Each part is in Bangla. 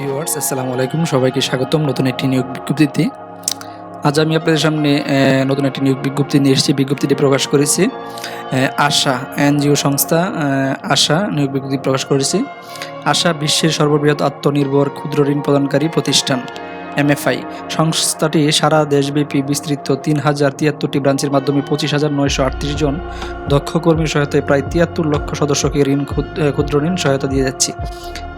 ভিউয়ার্স, আসসালামু আলাইকুম। সবাইকে স্বাগতম নতুন একটি নিয়োগ বিজ্ঞপ্তিতে। আজ আমি আপনাদের সামনে নতুন একটি নিয়োগ বিজ্ঞপ্তি নিয়ে এসেছি। বিজ্ঞপ্তিটি প্রকাশ করেছি আশা এনজিও সংস্থা আশা নিয়োগ বিজ্ঞপ্তি প্রকাশ করেছে। আশা বিশ্বের সর্ববৃহৎ আত্মনির্ভর ক্ষুদ্র ঋণ প্রদানকারী প্রতিষ্ঠান। এমএফআই। সংস্থাটি সারা দেশব্যাপী বিস্তৃত তিন হাজার তিয়াত্তরটি ব্রাঞ্চের মাধ্যমে পঁচিশ হাজার নয়শো আটত্রিশ জন দক্ষ কর্মীর সহায়তায় প্রায় তিয়াত্তর লক্ষ সদস্যকে ঋণ ক্ষুদ্র ঋণ সহায়তা দিয়ে যাচ্ছে।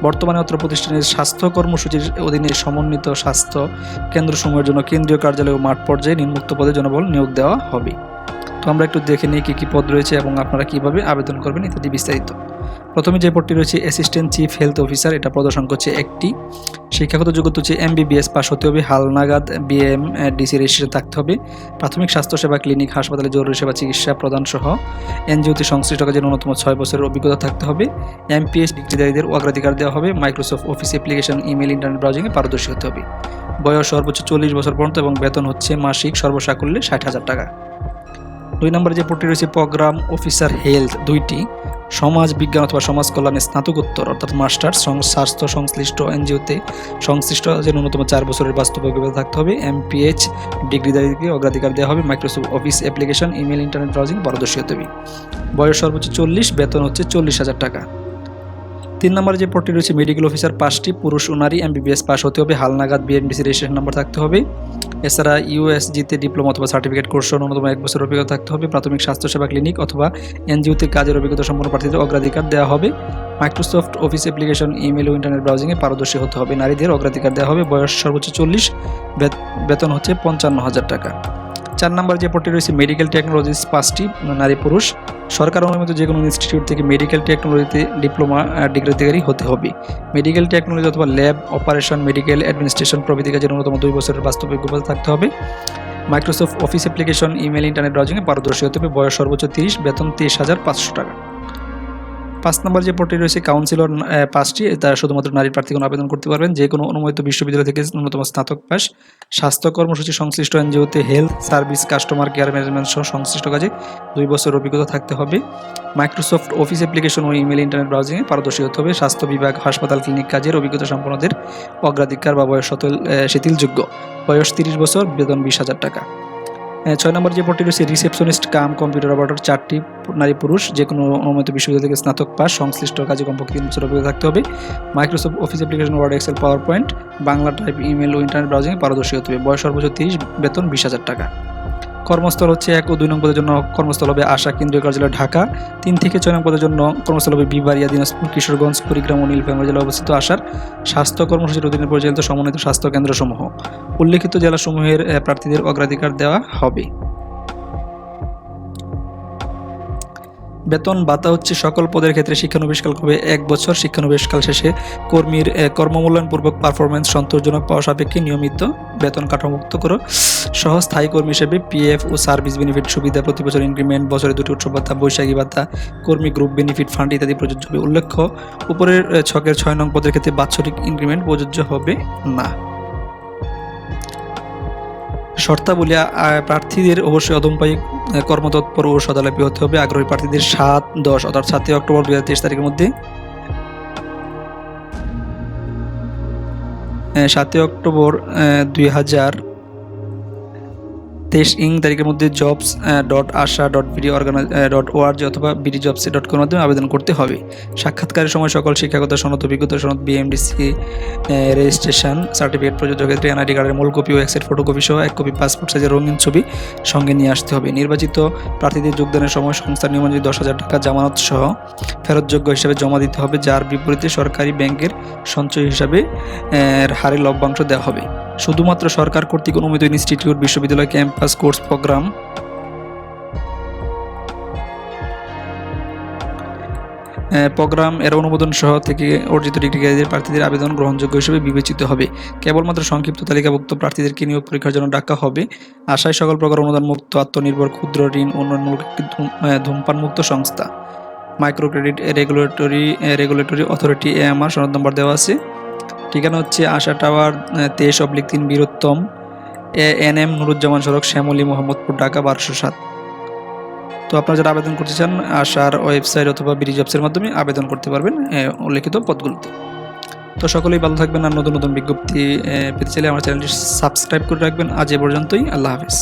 বর্তমানে অত্র প্রতিষ্ঠানের স্বাস্থ্য কর্মসূচির অধীনে সমন্বিত স্বাস্থ্য কেন্দ্রসমূহের জন্য কেন্দ্রীয় কার্যালয় ও মাঠ পর্যায়ে নিম্মুক্ত পদে জনবল নিয়োগ দেওয়া হবে। তো আমরা একটু দেখে নিই কী কী পদ রয়েছে এবং আপনারা কীভাবে আবেদন করবেন ইত্যাদি বিস্তারিত। প্রথমে যে পদটি রয়েছে, অ্যাসিস্ট্যান্ট চিফ হেলথ অফিসার, এটা প্রদর্শন করছে একটি শিক্ষাগত যোগ্যতা হচ্ছে এম এমবিবিএস পাস হতে হবে হালনাগাদ বিএম ডিসি রেজিস্ট্রেশন থাকতে হবে। প্রাথমিক স্বাস্থ্যসেবা ক্লিনিক, হাসপাতালে জরুরি সেবা, চিকিৎসা প্রদান সহ এনজিওতে সংশ্লিষ্ট কাজে ন্যূনতম ছয় বছরের অভিজ্ঞতা থাকতে হবে। এমপিএস ডিগ্রিধারীদের অগ্রাধিকার দেওয়া হবে, Microsoft office application email internet ব্রাউজিংয়ে পারদর্শী হতে হবে। বয়স সর্বোচ্চ চল্লিশ বছর পর্যন্ত এবং বেতন হচ্ছে মাসিক সর্বসাকুল্যে ষাট হাজার টাকা। দুই নম্বরে যে পদটি রয়েছে, প্রোগ্রাম অফিসার হেলথ, দুইটি। সমাজ বিজ্ঞান অথবা সমাজ কল্যাণে স্নাতকোত্তর, অর্থাৎ মাস্টার্স স্বাস্থ্য সংশ্লিষ্ট এনজিওতে সংশ্লিষ্ট যে ন্যূনতম চার বছরের বাস্তব অভিজ্ঞতা থাকতে হবে। এমপিএইচ ডিগ্রিধারীকে অগ্রাধিকার দেওয়া হবে। Microsoft office application email internet browsing পারদর্শী হতে হবে বয়স সর্বোচ্চ চল্লিশ, বেতন হচ্ছে চল্লিশ হাজার টাকা। তিন নম্বরে যে পদটি রয়েছে মেডিকেল অফিসার পাঁচটি, পুরুষ ও নারী এমবিবিএস পাস হতে হবে। হালনাগাদ বিএনডিসি রেজিস্ট্রেশন নাম্বার থাকতে হবে। এছাড়া ইউএসজিতে ডিপ্লোমা অথবা সার্টিফিকেট কোর্স অন্যতম ন্যূনতম এক বছর অভিজ্ঞতা থাকতে হবে। প্রাথমিক স্বাস্থ্যসেবা ক্লিনিক অথবা এনজিওতে কাজের অভিজ্ঞতা সম্পন্ন প্রার্থীদের অগ্রাধিকার দেওয়া হবে। মাইক্রোসফট অফিস অ্যাপ্লিকেশন, ইমেল ও ইন্টারনেট ব্রাউজিংয়ে পারদর্শী হতে হবে। নারীদের অগ্রাধিকার দেওয়া হবে। বয়স সর্বোচ্চ চল্লিশ বেতন হচ্ছে পঞ্চান্ন হাজার টাকা। চার নম্বর যে পদটি রয়েছে মেডিকেল টেকনোলজিস পাঁচটি, নারী পুরুষ। সরকার অনুমোদিত যে কোনো ইনস্টিটিউট থেকে মেডিকেল টেকনোলজিতে ডিপ্লোমা ডিগ্রি অধিকারী হতে হবে। মেডিকেল টেকনোলজি অথবা ল্যাব অপারেশন মেডিকেল অ্যাডমিনিস্ট্রেশন প্রভৃতি কাজে ন্যূনতম দুই বছরের বাস্তব অভিজ্ঞতা থাকতে হবে। Microsoft office application email internet ব্রাউজিংয়ে পারদর্শী হতে হবে। বয়স সর্বোচ্চ তিরিশ, বেতন তেইশ হাজার পাঁচশো টাকা। পাঁচ নম্বর যে পদটি রয়েছে কাউন্সিলর পাঁচটি তারা শুধুমাত্র নারী প্রার্থীগণ আবেদন করতে পারবেন। যে কোনো অনুমোদিত বিশ্ববিদ্যালয় থেকে ন্যূনতম স্নাতক পাস, স্বাস্থ্য কর্মসূচি, সংশ্লিষ্ট এনজিওতে health service customer care management সহ সংশ্লিষ্ট কাজে দুই বছর অভিজ্ঞতা থাকতে হবে। মাইক্রোসফট অফিস অ্যাপ্লিকেশন ও ইমেল ইন্টারনেট ব্রাউজিংয়ে পারদর্শী হতে হবে। স্বাস্থ্য বিভাগ, হাসপাতাল ক্লিনিক কাজের অভিজ্ঞতা সম্পন্নদের অগ্রাধিকার বা বয়স শিথিলযোগ্য। বয়স তিরিশ বছর, বেতন বিশ হাজার টাকা। ছয় নম্বর যে পদটি রয়েছে, রিসেপশনিস্ট, কাম, কম্পিউটার অপারেটর, চারটি নারী পুরুষ, যে কোনো অনুমোদিত বিশ্ববিদ্যালয় থেকে স্নাতক পাস, সংশ্লিষ্ট কাজে কমপক্ষে তিন বছর অভিজ্ঞতা থাকতে হবে। Microsoft office application word Excel PowerPoint Bangla type email ও ইন্টারনেট ব্রাউজিংয়ে পারদর্শী হতে হবে। বয়স সর্বোচ্চ তিরিশ, বেতন বিশ হাজার টাকা। কর্মস্থল হচ্ছে এক ও দুই নং পদের জন্য কর্মস্থল হবে আশা কেন্দ্রীয় কার্যালয় ঢাকা। তিন থেকে ছয় নং পদের জন্য কর্মস্থল হবে বিবারিয়া দিনাজপুর, কিশোরগঞ্জ, কুড়িগ্রাম ও নীলফামারী জেলায় অবস্থিত আসার স্বাস্থ্য কর্মসূচির অধীনে পরিচালিত সমন্বিত স্বাস্থ্য কেন্দ্রসমূহ। উল্লেখিত জেলাসমূহের প্রার্থীদের অগ্রাধিকার দেওয়া হবে। বেতন ভাতা হচ্ছে সকল পদের ক্ষেত্রে শিক্ষানবিশকাল হবে এক বছর শিক্ষানবিশকাল শেষে কর্মীর কর্মমূল্যায়নপূর্বক পারফরমেন্স সন্তোষজনক পাওয়া সাপেক্ষে নিয়মিত বেতন কাঠামুক্ত করো। সহ স্থায়ী কর্মী হিসেবে পিএফ ও সার্ভিস বেনিফিট সুবিধা প্রতি বছর ইনক্রিমেন্ট বছরে দুটি উৎসব ভাতা, বৈশাখী ভাতা, কর্মী গ্রুপ বেনিফিট ফান্ড ইত্যাদি প্রযোজ্য হবে। উল্লেখ্য, উপরের ছকের ছয় নং পদের ক্ষেত্রে বাৎসরিক ইনক্রিমেন্ট প্রযোজ্য হবে না। শর্তাবলী প্রার্থীদের অবশ্যই অদম্পায়ী কর্মতৎপর ও সদালাপী হতে হবে। আগ্রহী প্রার্থীদের সাত, দশ অর্থাৎ সাতই অক্টোবর দু হাজার তেইশ তারিখের মধ্যে। সাতই অক্টোবর দুই হাজার তেইশ ইং তারিখের মধ্যে jobs dot Asha dot BD organise dot ORG অথবা বিডি জবস ডট কমের মাধ্যমে আবেদন করতে হবে। সাক্ষাৎকারের সময় সকল শিক্ষাগত সনদ, অভিজ্ঞতা সনদ বিএমডিসি রেজিস্ট্রেশন সার্টিফিকেট প্রযোজ্য ক্ষেত্রে এনআইডি কার্ডের মূল কপি ও এক্সেট ফটোকপি সহ এক কপি পাসপোর্ট সাইজের রঙিন ছবি সঙ্গে নিয়ে আসতে হবে। নির্বাচিত প্রার্থীদের যোগদানের সময় সংস্থার নিয়ম অনুযায়ী দশ হাজার টাকা জামানত সহ ফেরতযোগ্য হিসাবে জমা দিতে হবে, যার বিপরীতে সরকারি ব্যাংকের সঞ্চয় হিসাবে হারে লভ্যাংশ দেওয়া হবে। শুধুমাত্র সরকার কর্তৃক অনুমোদিত ইনস্টিটিউট, বিশ্ববিদ্যালয়, ক্যাম্পাস, কোর্স, প্রোগ্রাম। প্রোগ্রাম এর অনুমোদন সহ থেকে অর্জিত ডিগ্রিধারীদের প্রার্থীদের আবেদন গ্রহণযোগ্য হিসেবে বিবেচিত হবে। কেবলমাত্র সংক্ষিপ্ত তালিকাভুক্ত প্রার্থীদেরকে নিয়োগ পরীক্ষার জন্য ডাকা হবে। আশায় সকল প্রকার অনুদান মুক্ত আত্মনির্ভর, ক্ষুদ্র ঋণ, উন্নয়নমূলক ধূমপান মুক্ত সংস্থা। Micro credit regulatory regulatory authority, A, আমার সনদ নম্বর দেওয়া আছে। ঠিকানা হচ্ছে আশা টাওয়ার তেইশ অবলিক তিন Bir Uttom, A N M Nuruzzaman সড়ক, শ্যামলী, মোহাম্মদপুর, ঢাকা, বারোশো সাত। তো আপনারা যারা আবেদন করতে চান, আশার ওয়েবসাইট অথবা বিডি জবসের মাধ্যমে আবেদন করতে পারবেন উল্লেখিত পদগুলোতে। তো সকলেই ভালো থাকবেন আর নতুন নতুন বিজ্ঞপ্তি পেতে চাইলে আমার চ্যানেলটি সাবস্ক্রাইব করে রাখবেন। আজ এ পর্যন্তই, আল্লাহ হাফিজ।